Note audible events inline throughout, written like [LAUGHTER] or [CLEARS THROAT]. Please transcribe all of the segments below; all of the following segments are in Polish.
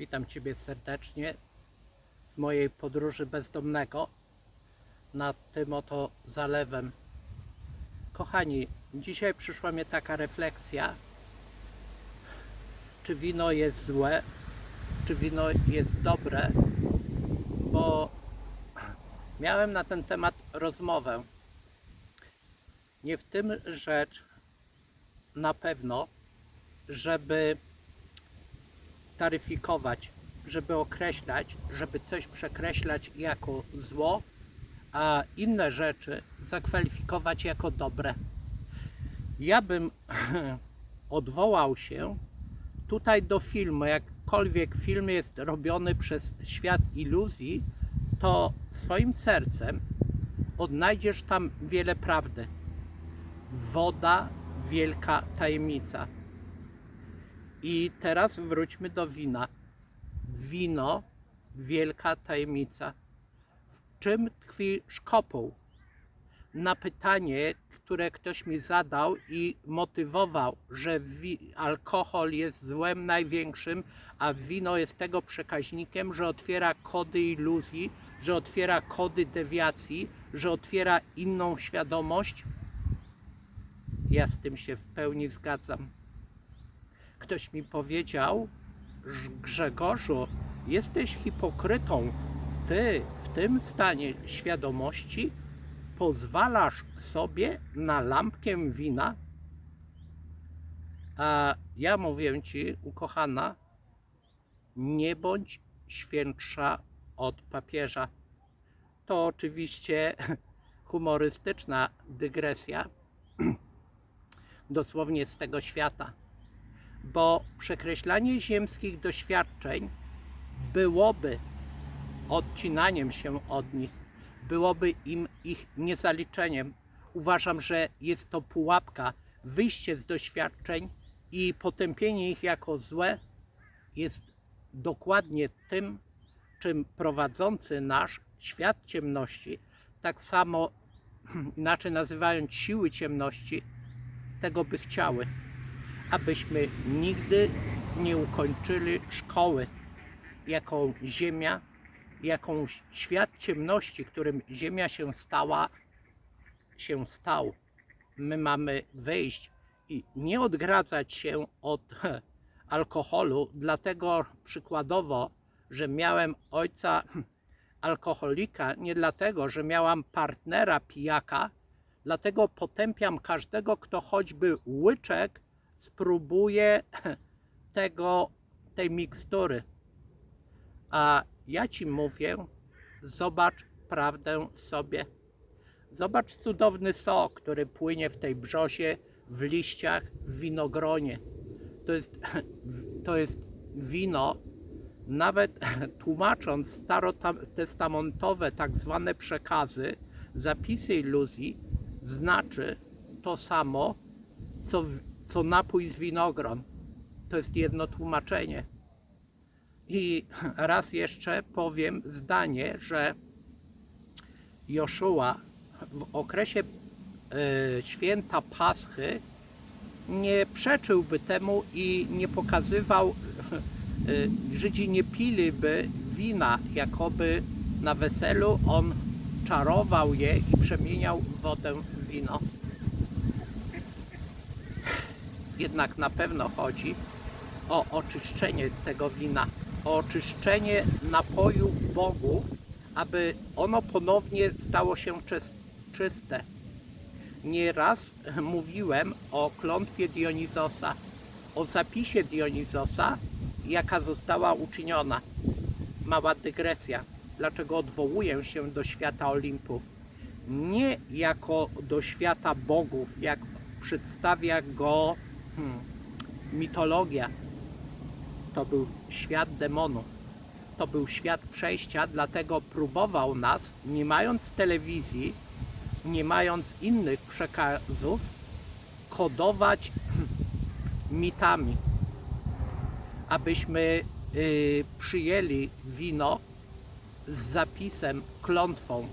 Witam Ciebie serdecznie z mojej podróży bezdomnego nad tym oto zalewem. Kochani, dzisiaj przyszła mnie taka refleksja, czy wino jest złe, czy wino jest dobre, bo miałem na ten temat rozmowę. Nie w tym rzecz na pewno, żeby taryfikować, żeby określać, żeby coś przekreślać jako zło, a inne rzeczy zakwalifikować jako dobre. Ja bym [CLEARS THROAT] odwołał się tutaj do filmu, jakkolwiek film jest robiony przez świat iluzji, to swoim sercem odnajdziesz tam wiele prawdy. Woda, wielka tajemnica. I teraz wróćmy do wina. Wino, wielka tajemnica. W czym tkwi szkopuł? Na pytanie, które ktoś mi zadał i motywował, że alkohol jest złem największym, a wino jest tego przekaźnikiem, że otwiera kody iluzji, że otwiera kody dewiacji, że otwiera inną świadomość. Ja z tym się w pełni zgadzam ktoś mi powiedział, Grzegorzu, jesteś hipokrytą. Ty w tym stanie świadomości pozwalasz sobie na lampkę wina? A ja mówię ci, ukochana, nie bądź świętsza od papieża. To oczywiście [LAUGHS] humorystyczna dygresja, [CLEARS THROAT] dosłownie z tego świata bo przekreślanie ziemskich doświadczeń byłoby odcinaniem się od nich, byłoby im ich niezaliczeniem. Uważam, że jest to pułapka, wyjście z doświadczeń i potępienie ich jako złe jest dokładnie tym, czym prowadzący nasz świat ciemności, tak samo [CLEARS THROAT] inaczej nazywając siły ciemności, tego by chciały abyśmy nigdy nie ukończyli szkoły, jaką Ziemia, jaką świat ciemności, którym Ziemia się stała, się stał. My mamy wejść i nie odgradzać się od [LAUGHS] alkoholu, dlatego przykładowo, że miałem ojca [LAUGHS] alkoholika, nie dlatego, że miałam partnera pijaka, dlatego potępiam każdego, kto choćby łyczek spróbuję [CLEARS THROAT] tego, tej mikstury. A ja ci mówię, zobacz prawdę w sobie. Zobacz cudowny sok, który płynie w tej brzozie, w liściach, w winogronie. To jest, [CLEARS THROAT] to jest wino, nawet [CLEARS THROAT] tłumacząc starotestamentowe tak zwane przekazy, zapisy iluzji, znaczy to samo, co co napój z winogron. To jest jedno tłumaczenie. I raz jeszcze powiem zdanie, że Joszua w okresie e, święta Paschy nie przeczyłby temu i nie pokazywał, e, Żydzi nie piliby wina, jakoby na weselu on czarował je i przemieniał wodę w wino. Jednak na pewno chodzi o oczyszczenie tego wina, o oczyszczenie napoju bogów, aby ono ponownie stało się czys- czyste. Nieraz mówiłem o klątwie Dionizosa, o zapisie Dionizosa, jaka została uczyniona. Mała dygresja. Dlaczego odwołuję się do świata Olimpów? Nie jako do świata bogów, jak przedstawia go hmm, mitologia. To był świat demonów. To był świat przejścia, dlatego próbował nas, nie mając telewizji, nie mając innych przekazów, kodować [CLEARS THROAT] mitami, abyśmy y, przyjęli wino z zapisem, klątwą,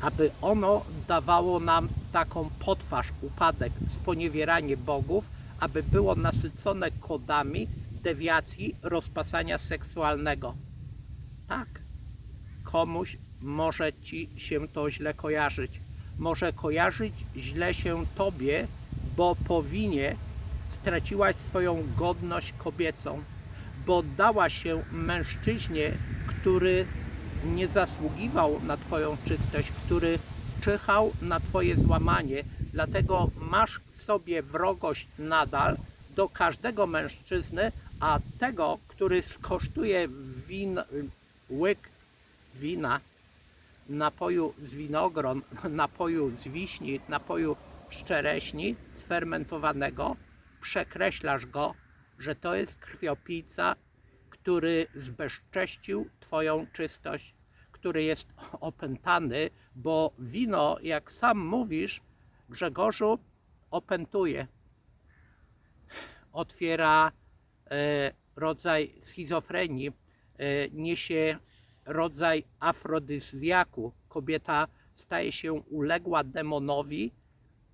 aby ono dawało nam taką potwarz, upadek, sponiewieranie bogów, aby było nasycone kodami dewiacji rozpasania seksualnego. Tak, komuś może ci się to źle kojarzyć. Może kojarzyć źle się tobie, bo po winie straciłaś swoją godność kobiecą, bo dała się mężczyźnie, który nie zasługiwał na twoją czystość, który czyhał na twoje złamanie. Dlatego masz w sobie wrogość nadal do każdego mężczyzny, a tego, który skosztuje win, łyk wina, napoju z winogron, [LAUGHS] napoju z wiśni, napoju z czereśni sfermentowanego, przekreślasz go, że to jest krwiopijca, który zbezcześcił Twoją czystość, który jest opętany, bo wino, jak sam mówisz, Grzegorzu, opętuje. Otwiera e, rodzaj schizofrenii, e, niesie rodzaj afrodyzjaku. Kobieta staje się uległa demonowi,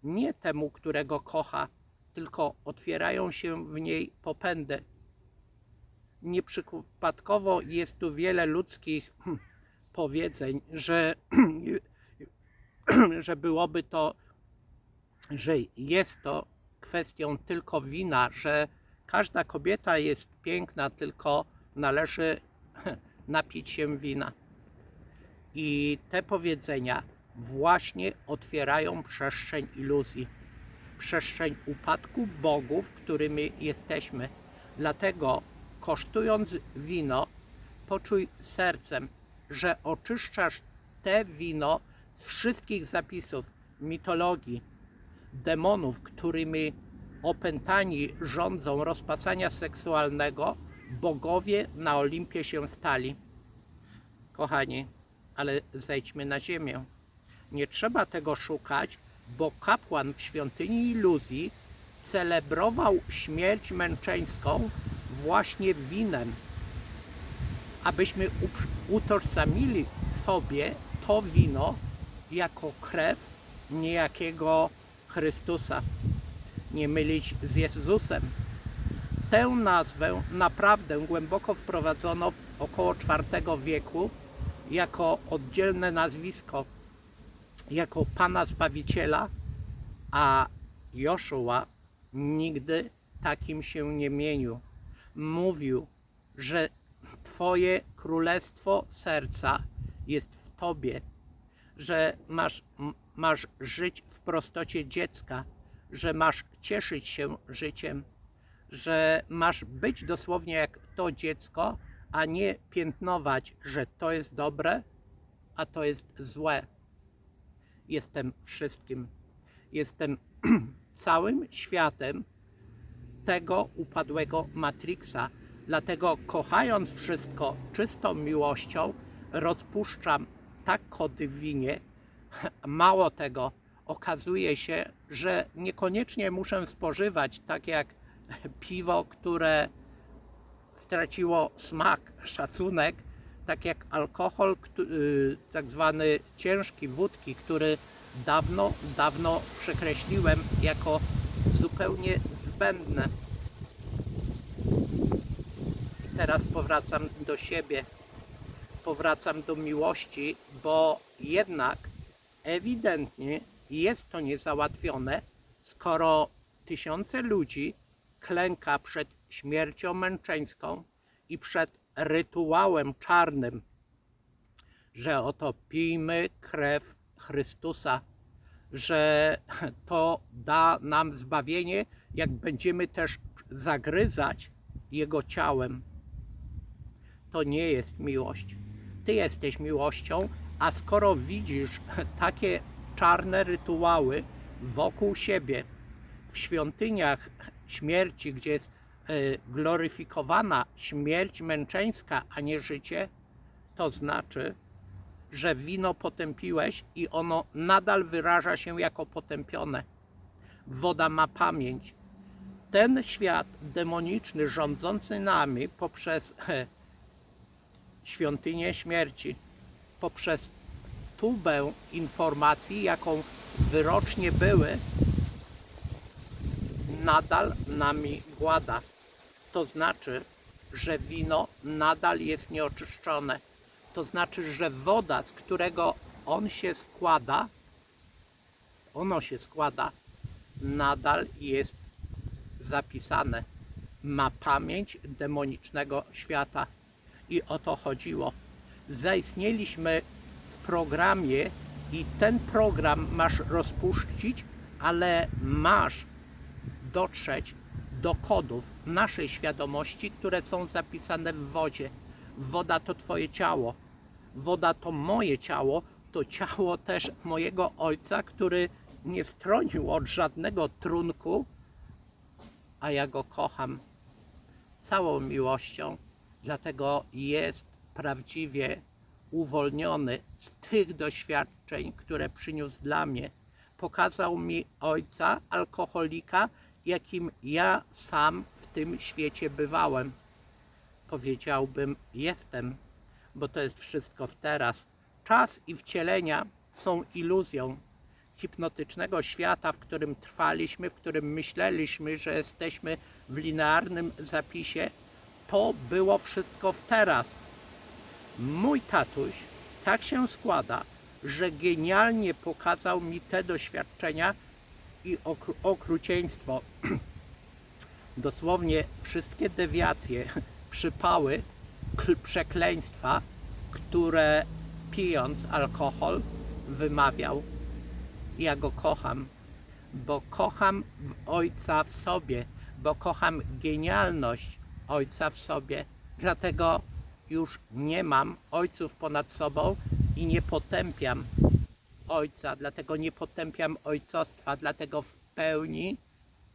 nie temu, którego kocha, tylko otwierają się w niej popędy. Nieprzypadkowo jest tu wiele ludzkich hm, powiedzeń, że, [CLEARS THROAT] [CLEARS THROAT] że byłoby to, że jest to kwestią tylko wina, że każda kobieta jest piękna, tylko należy [CLEARS THROAT] napić się wina. I te powiedzenia właśnie otwierają przestrzeń iluzji, przestrzeń upadku bogów, którymi jesteśmy. Dlatego, kosztując wino, poczuj sercem, że oczyszczasz te wino z wszystkich zapisów mitologii, demonów, którymi opętani rządzą rozpasania seksualnego, bogowie na Olimpie się stali. Kochani, ale zejdźmy na ziemię. Nie trzeba tego szukać, bo kapłan w świątyni iluzji celebrował śmierć męczeńską właśnie winem, abyśmy utożsamili sobie to wino jako krew niejakiego Chrystusa. Nie mylić z Jezusem. Tę nazwę naprawdę głęboko wprowadzono w około IV wieku jako oddzielne nazwisko, jako Pana Zbawiciela, a Joszua nigdy takim się nie mienił. Mówił, że Twoje królestwo serca jest w Tobie, że masz, masz żyć w prostocie dziecka, że masz cieszyć się życiem, że masz być dosłownie jak to dziecko, a nie piętnować, że to jest dobre, a to jest złe. Jestem wszystkim. Jestem [CLEARS THROAT] całym światem tego upadłego Matrixa. Dlatego kochając wszystko czystą miłością, rozpuszczam tak kody w winie. [LAUGHS] Mało tego, okazuje się, że niekoniecznie muszę spożywać tak jak [LAUGHS] piwo, które straciło smak, [LAUGHS] szacunek, tak jak alkohol, y, tak zwany ciężki wódki, który dawno, dawno przekreśliłem jako zupełnie zbędne. Teraz powracam do siebie, powracam do miłości, bo jednak ewidentnie jest to niezałatwione, skoro tysiące ludzi klęka przed śmiercią męczeńską i przed rytuałem czarnym, że oto pijmy krew Chrystusa, że to da nam zbawienie, jak będziemy też zagryzać Jego ciałem. To nie jest miłość. Ty jesteś miłością, a skoro widzisz [LAUGHS] takie czarne rytuały wokół siebie, w świątyniach śmierci, gdzie jest e, gloryfikowana śmierć męczeńska, a nie życie, to znaczy, że wino potępiłeś i ono nadal wyraża się jako potępione. Woda ma pamięć. Ten świat demoniczny rządzący nami poprzez [LAUGHS] e, świątynię śmierci, poprzez tubę informacji, jaką wyrocznie były, nadal nami włada. to znaczy, że wino nadal jest nieoczyszczone. To znaczy, że woda, z którego on się składa, ono się składa, nadal jest zapisane. Ma pamięć demonicznego świata. I o to chodziło. Zaistnieliśmy w programie i ten program masz rozpuścić, ale masz dotrzeć do kodów naszej świadomości, które są zapisane w wodzie. Woda to Twoje ciało. Woda to moje ciało, to ciało też mojego ojca, który nie stronił od żadnego trunku, a ja go kocham całą miłością, dlatego jest prawdziwie uwolniony z tych doświadczeń, które przyniósł dla mnie. Pokazał mi ojca, alkoholika, jakim ja sam w tym świecie bywałem. Powiedziałbym, jestem, bo to jest wszystko w teraz. Czas i wcielenia są iluzją hipnotycznego świata, w którym trwaliśmy, w którym myśleliśmy, że jesteśmy w linearnym zapisie. To było wszystko w teraz. Mój tatuś tak się składa, że genialnie pokazał mi te doświadczenia i okru- okrucieństwo. [CLEARS THROAT] Dosłownie wszystkie dewiacje, [CLEARS THROAT] przypały, przekleństwa, które pijąc alkohol wymawiał. Ja go kocham, bo kocham ojca w sobie, bo kocham genialność ojca w sobie. Dlatego już nie mam ojców ponad sobą i nie potępiam ojca, dlatego nie potępiam ojcostwa, dlatego w pełni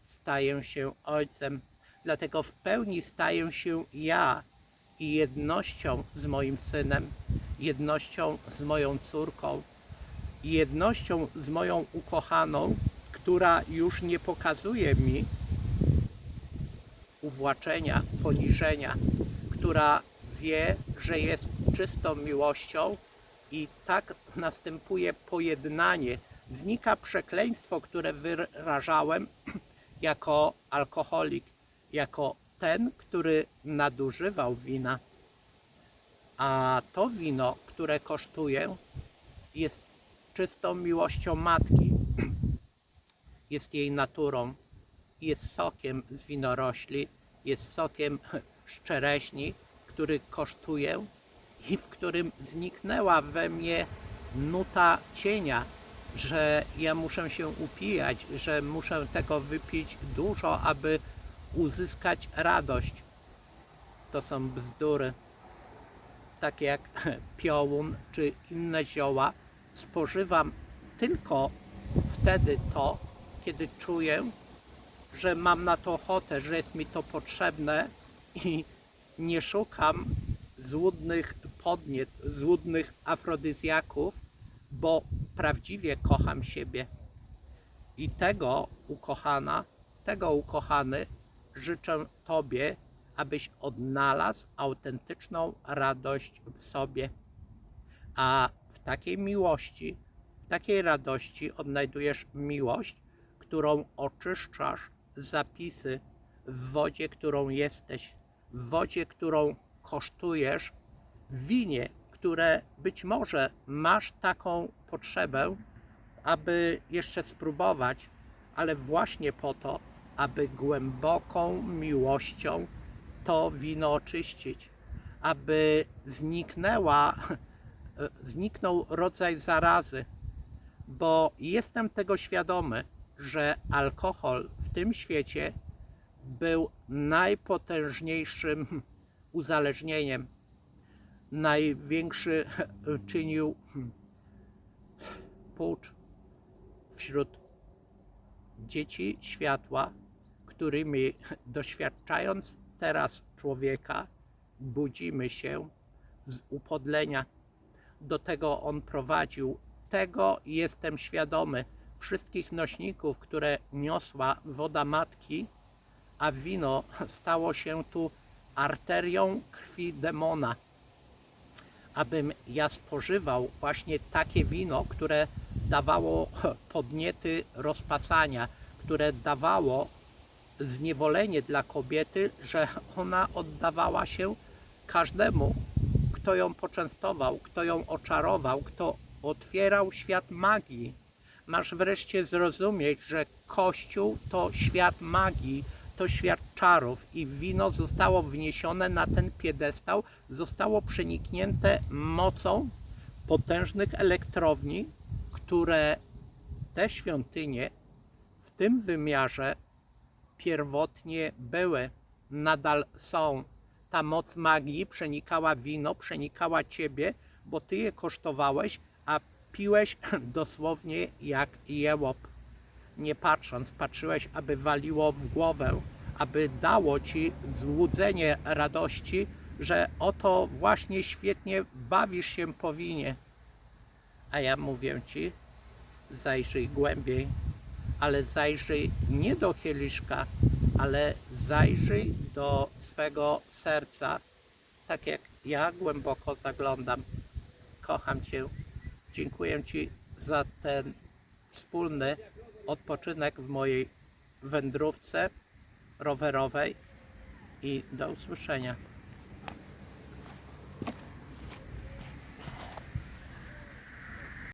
staję się ojcem, dlatego w pełni staję się ja i jednością z moim synem, jednością z moją córką, jednością z moją ukochaną, która już nie pokazuje mi uwłaczenia, poniżenia, która wie, że jest czystą miłością i tak następuje pojednanie. Znika przekleństwo, które wyrażałem [CLEARS THROAT] jako alkoholik, jako ten, który nadużywał wina. A to wino, które kosztuje, jest czystą miłością matki, [CLEARS THROAT] jest jej naturą, jest sokiem z winorośli, jest sokiem z czereśni, który kosztuje i w którym zniknęła we mnie nuta cienia, że ja muszę się upijać, że muszę tego wypić dużo, aby uzyskać radość. To są bzdury. Takie jak [LAUGHS] piołun czy inne zioła, spożywam tylko wtedy to, kiedy czuję, że mam na to ochotę, że jest mi to potrzebne i nie szukam złudnych podniet, złudnych afrodyzjaków, bo prawdziwie kocham siebie. I tego ukochana, tego ukochany życzę Tobie, abyś odnalazł autentyczną radość w sobie. A w takiej miłości, w takiej radości odnajdujesz miłość, którą oczyszczasz zapisy w wodzie, którą jesteś, w wodzie, którą kosztujesz, w winie, które być może masz taką potrzebę, aby jeszcze spróbować, ale właśnie po to, aby głęboką miłością to wino oczyścić, aby zniknęła, [LAUGHS] zniknął rodzaj zarazy, bo jestem tego świadomy, że alkohol tym świecie był najpotężniejszym [LAUGHS] uzależnieniem. Największy [LAUGHS] czynił [LAUGHS] pucz wśród dzieci światła, którymi doświadczając teraz człowieka, budzimy się z upodlenia. Do tego on prowadził. Tego jestem świadomy. Wszystkich nośników, które niosła woda matki, a wino stało się tu arterią krwi demona. Abym ja spożywał właśnie takie wino, które dawało podniety rozpasania, które dawało zniewolenie dla kobiety, że ona oddawała się każdemu, kto ją poczęstował, kto ją oczarował, kto otwierał świat magii. Masz wreszcie zrozumieć, że Kościół to świat magii, to świat czarów i wino zostało wniesione na ten piedestał, zostało przeniknięte mocą potężnych elektrowni, które te świątynie w tym wymiarze pierwotnie były, nadal są. Ta moc magii przenikała wino, przenikała ciebie, bo ty je kosztowałeś, a piłeś [CLEARS THROAT] dosłownie jak jełop. Nie patrząc, patrzyłeś, aby waliło w głowę, aby dało ci złudzenie radości, że oto właśnie świetnie bawisz się po winie. A ja mówię ci, zajrzyj głębiej, ale zajrzyj nie do kieliszka, ale zajrzyj do swego serca, tak jak ja głęboko zaglądam. Kocham Cię. Dziękuję Ci za ten wspólny odpoczynek w mojej wędrówce rowerowej i do usłyszenia.